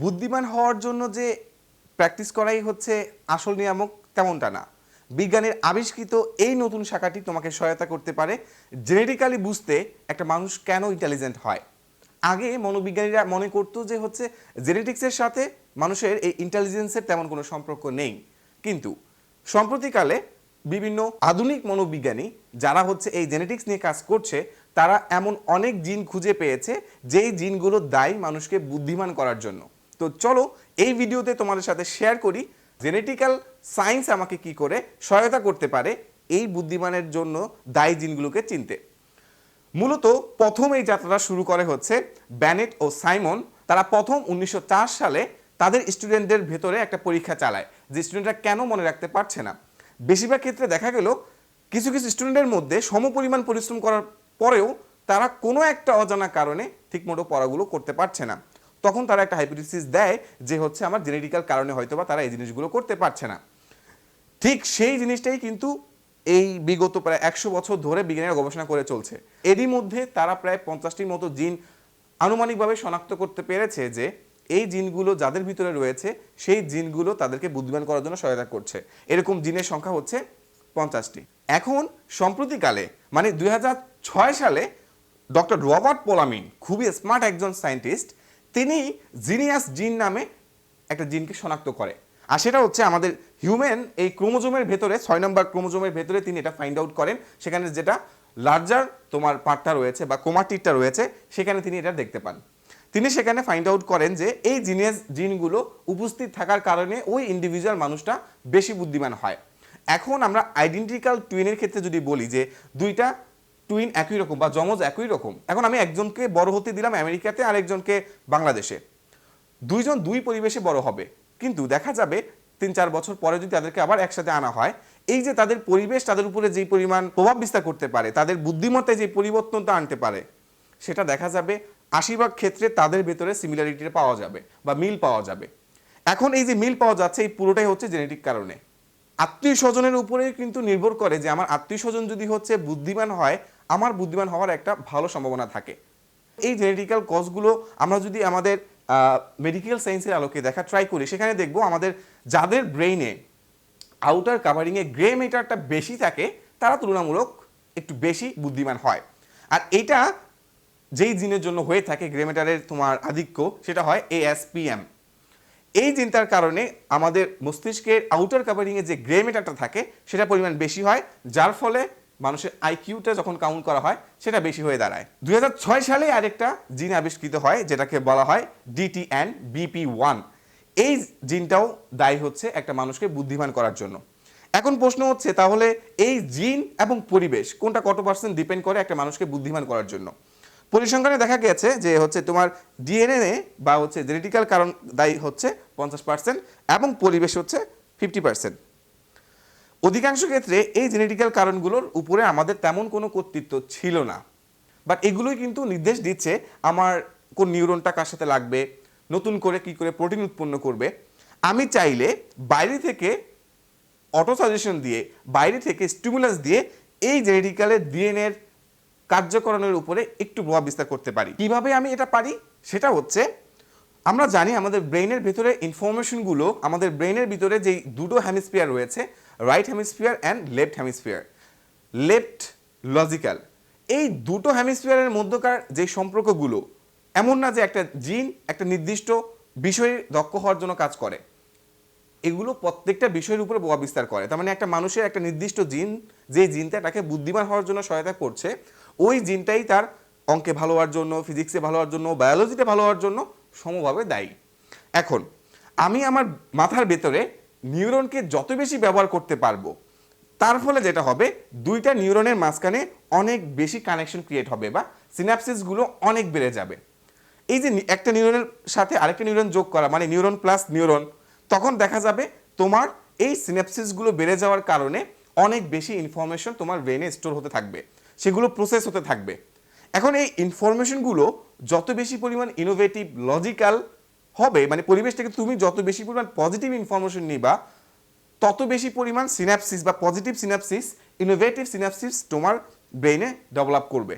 বুদ্ধিমান হওয়ার জন্য যে প্র্যাকটিস করাই হচ্ছে আসল নিয়ামক, তেমনটা না। বিজ্ঞানের আবিষ্কৃত এই নতুন শাখাটি তোমাকে সহায়তা করতে পারে জেনেটিক্যালি বুঝতে একটা মানুষ কেন ইন্টেলিজেন্ট হয়। আগে মনোবিজ্ঞানীরা মনে করতো যে হচ্ছে জেনেটিক্সের সাথে মানুষের এই ইন্টেলিজেন্সের তেমন কোনো সম্পর্ক নেই। কিন্তু সম্প্রতিকালে বিভিন্ন আধুনিক মনোবিজ্ঞানী যারা হচ্ছে এই জেনেটিক্স নিয়ে কাজ করছে, তারা এমন অনেক জিন খুঁজে পেয়েছে যেই জিনগুলো দায়ী মানুষকে বুদ্ধিমান করার জন্য। তো চলো এই ভিডিওতে তোমাদের সাথে শেয়ার করি জেনেটিক্যাল সায়েন্স আমাকে কি করে সহায়তা করতে পারে এই বুদ্ধিমানের জন্য দায়ী জিনগুলোকে চিনতে। মূলত প্রথম এই যাত্রাটা শুরু করে হচ্ছে ব্যানেট ও সাইমন। তারা প্রথম উনিশশো চার সালে তাদের স্টুডেন্টদের ভেতরে একটা পরীক্ষা চালায়, যে স্টুডেন্টরা কেন মনে রাখতে পারছে না। বেশিরভাগ ক্ষেত্রে দেখা গেল কিছু কিছু স্টুডেন্টের মধ্যে সমপরিমাণ পরিশ্রম করার পরেও তারা কোনো একটা অজানা কারণে ঠিকমতো পড়াগুলো করতে পারছে না। তখন তারা একটা হাইপোথিসিস দেয় যে হচ্ছে আমার জেনেটিক্যাল কারণে হয়তো বা তারা এই জিনিসগুলো করতে পারছে না। ঠিক সেই জিনিসটাই কিন্তু এই বিগত প্রায় একশো বছর ধরে বিজ্ঞানীরা গবেষণা করে চলছে। এরই মধ্যে তারা প্রায় পঞ্চাশটির মতো জিন আনুমানিকভাবে শনাক্ত করতে পেরেছে যে এই জিনগুলো যাদের ভিতরে রয়েছে, সেই জিনগুলো তাদেরকে বুদ্ধিমান করার জন্য সহায়তা করছে। এরকম জিনের সংখ্যা হচ্ছে পঞ্চাশটি। এখন সম্প্রতিকালে মানে দুই হাজার ছয় সালে ডক্টর রবার্ট পোলামিন, খুবই স্মার্ট একজন সায়েন্টিস্ট তিনি জিনিয়াস জিন নামে একটা জিনকে শনাক্ত করে। আর সেটা হচ্ছে আমাদের হিউম্যান এই ক্রোমোজোমের ভেতরে, ছয় নম্বর ক্রোমোজোমের ভেতরে তিনি এটা ফাইন্ড আউট করেন। সেখানে যেটা লার্জার তোমার পার্টটা রয়েছে বা কোমাটিরটা রয়েছে, সেখানে তিনি এটা দেখতে পান। তিনি সেখানে ফাইন্ড আউট করেন যে এই জিনিয়াস জিনগুলো উপস্থিত থাকার কারণে ওই ইন্ডিভিজুয়াল মানুষটা বেশি বুদ্ধিমান হয়। এখন আমরা আইডেন্টিক্যাল টুইনের ক্ষেত্রে যদি বলি যে দুইটা টুইন একই রকম বা যমজ একই রকম। এখন আমি একজনকে বড় হতে দিলাম আমেরিকাতে আর একজনকে বাংলাদেশে। দুইজন দুই পরিবেশে বড় হবে। কিন্তু দেখা যাবে তিন চার বছর পরে যদি তাদেরকে আবার একসাথে আনা হয়, এই যে তাদের পরিবেশ, তাদের উপরে যেই পরিমাণ প্রভাব বিস্তার করতে পারে, তাদের বুদ্ধিমত্তায় যে পরিবর্তনটা আনতে পারে, সেটা দেখা যাবে আশিরভাগ ক্ষেত্রে তাদের ভেতরে সিমিলারিটিটা পাওয়া যাবে বা মিল পাওয়া যাবে। এখন এই যে মিল পাওয়া যাচ্ছে, এই পুরোটাই হচ্ছে জেনেটিক কারণে। আত্মীয় স্বজনের উপরে কিন্তু নির্ভর করে যে আমার আত্মীয় স্বজন যদি হচ্ছে বুদ্ধিমান হয়, আমার বুদ্ধিমান হওয়ার একটা ভালো সম্ভাবনা থাকে। এই জেনেটিক্যাল কজগুলো আমরা যদি আমাদের মেডিকেল সায়েন্সের আলোকে দেখা ট্রাই করি, সেখানে দেখব আমাদের যাদের ব্রেইনে আউটার কাভারিংয়ে গ্রে মেটারটা বেশি থাকে, তারা তুলনামূলক একটু বেশি বুদ্ধিমান হয়। আর এটা যেই জিনের জন্য হয়ে থাকে গ্রে মেটারের তোমার আধিক্য, সেটা হয় এএসপিএম এই চিন্তার কারণে আমাদের মস্তিষ্কের আউটার কাভারিংয়ে যে গ্রে মেটারটা থাকে সেটা পরিমাণ বেশি হয়, যার ফলে মানুষের আইকিউটা যখন কাউন্ট করা হয়, সেটা বেশি হয়ে দাঁড়ায়। দুই হাজার ছয় সালে আরেকটা জিন আবিষ্কৃত হয়, যেটাকে বলা হয় ডিটি অ্যান্ড বিপি ওয়ান এই জিনটাও দায়ী হচ্ছে একটা মানুষকে বুদ্ধিমান করার জন্য। এখন প্রশ্ন হচ্ছে, তাহলে এই জিন এবং পরিবেশ কোনটা কত পার্সেন্ট ডিপেন্ড করে একটা মানুষকে বুদ্ধিমান করার জন্য? পরিসংখ্যানে দেখা গেছে যে হচ্ছে তোমার ডিএনএ বা হচ্ছে জেনেটিক্যাল কারণ দায়ী হচ্ছে পঞ্চাশ পার্সেন্ট এবং পরিবেশ হচ্ছে ফিফটি পার্সেন্ট। অধিকাংশ ক্ষেত্রে এই জেনেটিক্যাল কারণগুলোর উপরে আমাদের তেমন কোনো কর্তৃত্ব ছিল না। বাট এগুলোই কিন্তু নির্দেশ দিচ্ছে আমার কোন নিউরনটা কার সাথে লাগবে, নতুন করে কি করে প্রোটিন উৎপন্ন করবে। আমি চাইলে বাইরে থেকে অটো সাজেশন দিয়ে, বাইরে থেকে স্টিমুলাস দিয়ে এই জেনেটিক্যালের ডিএনএর কার্যকরণের উপরে একটু প্রভাব বিস্তার করতে পারি। কীভাবে আমি এটা পারি? সেটা হচ্ছে, আমরা জানি আমাদের ব্রেইনের ভিতরে ইনফরমেশনগুলো আমাদের ব্রেইনের ভিতরে যেই দুটো হ্যামিস্ফিয়ার রয়েছে right hemisphere and left hemisphere left logical এই দুটো হ্যামিস্ফিয়ারের মধ্যকার যে সম্পর্কগুলো, এমন না যে একটা জিন একটা নির্দিষ্ট বিষয়ে দক্ষ হওয়ার জন্য কাজ করে। এগুলো প্রত্যেকটা বিষয়ের উপরে প্রভাব বিস্তার করে। তার মানে একটা মানুষের একটা নির্দিষ্ট জিন যে জিনটা তাকে বুদ্ধিমান হওয়ার জন্য সহায়তা করছে ওই জিনটাই তার অঙ্কে ভালো হওয়ার জন্য, ফিজিক্সে ভালো হওয়ার জন্য, বায়োলজিতে ভালো হওয়ার জন্য সমভাবে দায়ী। এখন, আমি আমার মাথার ভেতরে নিউরনকে যত বেশি ব্যবহার করতে পারব, তার ফলে যেটা হবে, দুইটা নিউরনের মাঝখানে অনেক বেশি কানেকশন ক্রিয়েট হবে বা সিনাপসিসগুলো অনেক বেড়ে যাবে। এই যে একটা নিউরনের সাথে আরেকটা নিউরন যোগ করা মানে নিউরন প্লাস নিউরন, তখন দেখা যাবে তোমার এই সিনাপসিসগুলো বেড়ে যাওয়ার কারণে অনেক বেশি ইনফরমেশন তোমার ব্রেনে স্টোর হতে থাকবে। সেগুলো প্রসেস হতে থাকবে। এখন এই ইনফরমেশনগুলো যত বেশি পরিমাণ ইনোভেটিভ লজিক্যাল হবে মানে পরিবেশ থেকে তুমি যত বেশি পরিমাণ পজিটিভ ইনফরমেশন নিবা, তত বেশি পরিমাণ সিনাপসিস বা পজিটিভ সিনাপসিস ইনোভেটিভ সিনাপসিস তোমার ব্রেইনে ডেভেলপ করবে।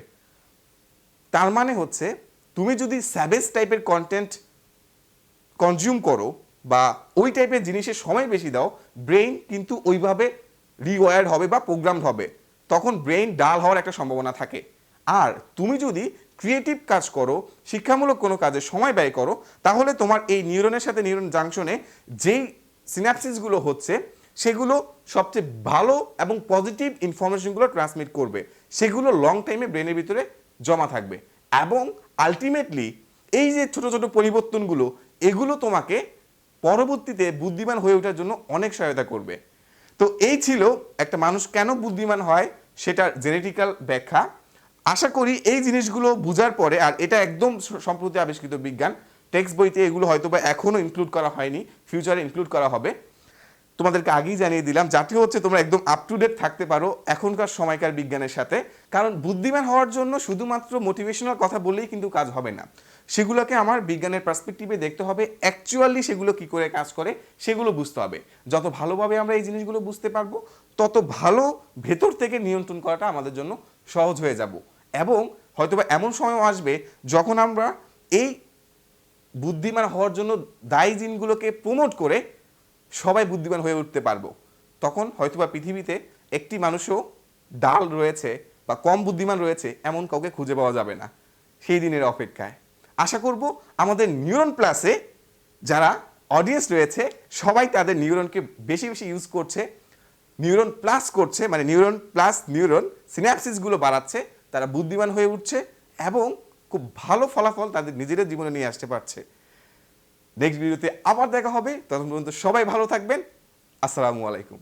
তার মানে হচ্ছে, তুমি যদি স্যাভেজ টাইপের কন্টেন্ট কনজিউম করো বা ওই টাইপের জিনিসের সময় বেশি দাও ব্রেইন কিন্তু ওইভাবে রিওয়ার্ড হবে বা প্রোগ্রাম হবে। তখন ব্রেইন ডাল হওয়ার একটা সম্ভাবনা থাকে। আর তুমি যদি ক্রিয়েটিভ কাজ করো, শিক্ষামূলক কোনো কাজে সময় ব্যয় করো, তাহলে তোমার এই নিউরনের সাথে নিউরন জাংশনে যেই সিনাপসিসগুলো হচ্ছে, সেগুলো সবচেয়ে ভালো এবং পজিটিভ ইনফরমেশনগুলো ট্রান্সমিট করবে। সেগুলো লং টাইমে ব্রেনের ভিতরে জমা থাকবে। এবং আলটিমেটলি এই যে ছোট ছোট পরিবর্তনগুলো, এগুলো তোমাকে পরবর্তীতে বুদ্ধিমান হয়ে ওঠার জন্য অনেক সহায়তা করবে। তো এই ছিল একটা মানুষ কেন বুদ্ধিমান হয় সেটার জেনেটিক্যাল ব্যাখ্যা। আশা করি এই জিনিসগুলো বোঝার পরে, আর এটা একদম সম্প্রতি আবিষ্কৃত বিজ্ঞান, টেক্সট বইতে এগুলো হয়তো বা এখনও ইনক্লুড করা হয়নি ফিউচারে ইনক্লুড করা হবে। তোমাদেরকে আগেই জানিয়ে দিলাম, যাতে হচ্ছে তোমরা একদম আপ টু ডেট থাকতে পারো এখনকার সময়কার বিজ্ঞানের সাথে। কারণ বুদ্ধিমান হওয়ার জন্য শুধুমাত্র মোটিভেশনাল কথা বললেই কিন্তু কাজ হবে না। সেগুলোকে আমার বিজ্ঞানের পার্সপেক্টিভে দেখতে হবে। অ্যাকচুয়ালি সেগুলো কি করে কাজ করে, সেগুলো বুঝতে হবে। যত ভালোভাবে আমরা এই জিনিসগুলো বুঝতে পারব, তত ভালো ভেতর থেকে নিয়ন্ত্রণ করাটা আমাদের জন্য সহজ হয়ে যাব। এবং হয়তোবা এমন সময়ও আসবে যখন আমরা এই বুদ্ধিমান হওয়ার জন্য দায়ী জিনগুলোকে প্রমোট করে সবাই বুদ্ধিমান হয়ে উঠতে পারব। তখন হয়তোবা পৃথিবীতে একটি মানুষও ডাল রয়েছে বা কম বুদ্ধিমান রয়েছে, এমন কাউকে খুঁজে পাওয়া যাবে না। সেই দিনের অপেক্ষায়। আশা করব আমাদের নিউরন প্লাসে যারা অডিয়েন্স রয়েছে, সবাই তাদের নিউরনকে বেশি বেশি ইউজ করছে, নিউরন প্লাস করছে মানে নিউরন প্লাস নিউরন সিনাপসিসগুলো বাড়াচ্ছে, তারা বুদ্ধিমান হয়ে উঠছে এবং খুব ভালো ফলাফল তাদের নিজেদের জীবনে নিয়ে আসতে পারছে। নেক্সট ভিডিওতে আবার দেখা হবে তখন পর্যন্ত সবাই ভালো থাকবেন। আসসালামু আলাইকুম।